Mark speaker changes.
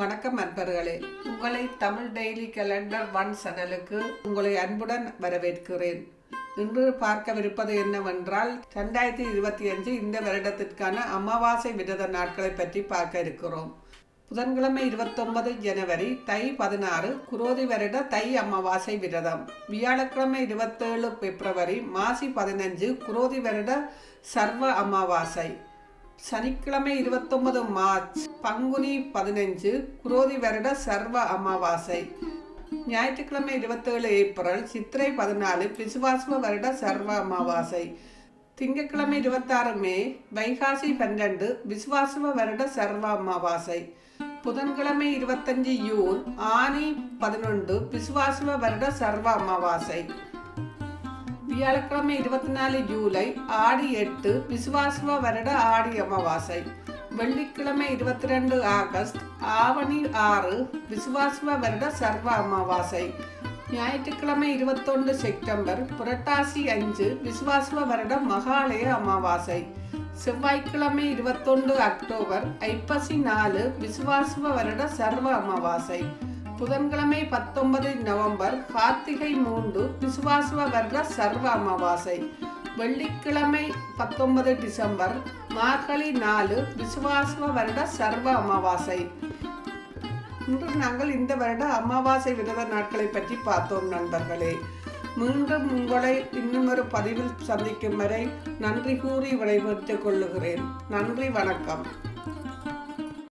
Speaker 1: வணக்கம் நண்பர்களே உங்களை தமிழ் டெய்லி கேலண்டர் ஒன் சேனலுக்கு உங்களை அன்புடன் வரவேற்கிறேன். இன்று பார்க்கவிருப்பது என்னவென்றால் ரெண்டாயிரத்தி இருபத்தி அஞ்சு இந்த வருடத்திற்கான அமாவாசை விரத நாட்களை பற்றி பார்க்க இருக்கிறோம். புதன்கிழமை இருபத்தொன்பது ஜனவரி தை பதினாறு குரோதி வருட தை அமாவாசை விரதம். வியாழக்கிழமை இருபத்தேழு பிப்ரவரி மாசி பதினஞ்சு குரோதி வருட சர்வ அமாவாசை. சனிக்கிழமை இருபத்தொன்பது மார்ச் பங்குனி பதினஞ்சு குரோதி வருட சர்வ அமாவாசை. ஞாயிற்றுக்கிழமை இருபத்தேழு ஏப்ரல் சித்திரை பதினாலு பிசுவாசுவ வருட சர்வ அமாவாசை. திங்கட்கிழமை இருபத்தாறு மே வைகாசி பன்னெண்டு விசுவாசுவ வருட சர்வ அமாவாசை. புதன்கிழமை இருபத்தஞ்சு ஜூன் ஆனி பதினொன்று பிசுவாசுவ வருட சர்வ அமாவாசை. வியாழக்கிழமை இருபத்தி நாலு ஜூலை ஆடி எட்டு விசுவாசுவ வருட ஆடி அமாவாசை. வெள்ளிக்கிழமை இருபத்தி ரெண்டு ஆகஸ்ட் ஆவணி ஆறு விசுவாசுவ வருட சர்வ அமாவாசை. ஞாயிற்றுக்கிழமை இருபத்தொன்று செப்டம்பர் புரட்டாசி அஞ்சு விசுவாசுவ வருட மகாலய அமாவாசை. செவ்வாய்க்கிழமை இருபத்தொன்று அக்டோபர் ஐப்பசி நாலு விசுவாசுவ வருட சர்வ அமாவாசை. புதன்கிழமை பத்தொன்பது நவம்பர் கார்த்திகை மூன்று விசுவாசுவ வருட சர்வ அமாவாசை. வெள்ளிக்கிழமை பத்தொன்பது டிசம்பர் மார்கழி நாலு விசுவாசுவ வருட சர்வ அமாவாசை. இன்று நாங்கள் இந்த வருட அமாவாசை விரத நாட்களை பற்றி பார்த்தோம் நண்பர்களே. மீண்டும் உங்களை இன்னும் ஒரு பதிவில் சந்திக்கும் வரை நன்றி கூறி விடைபெற்றுக் கொள்ளுகிறேன். நன்றி வணக்கம்.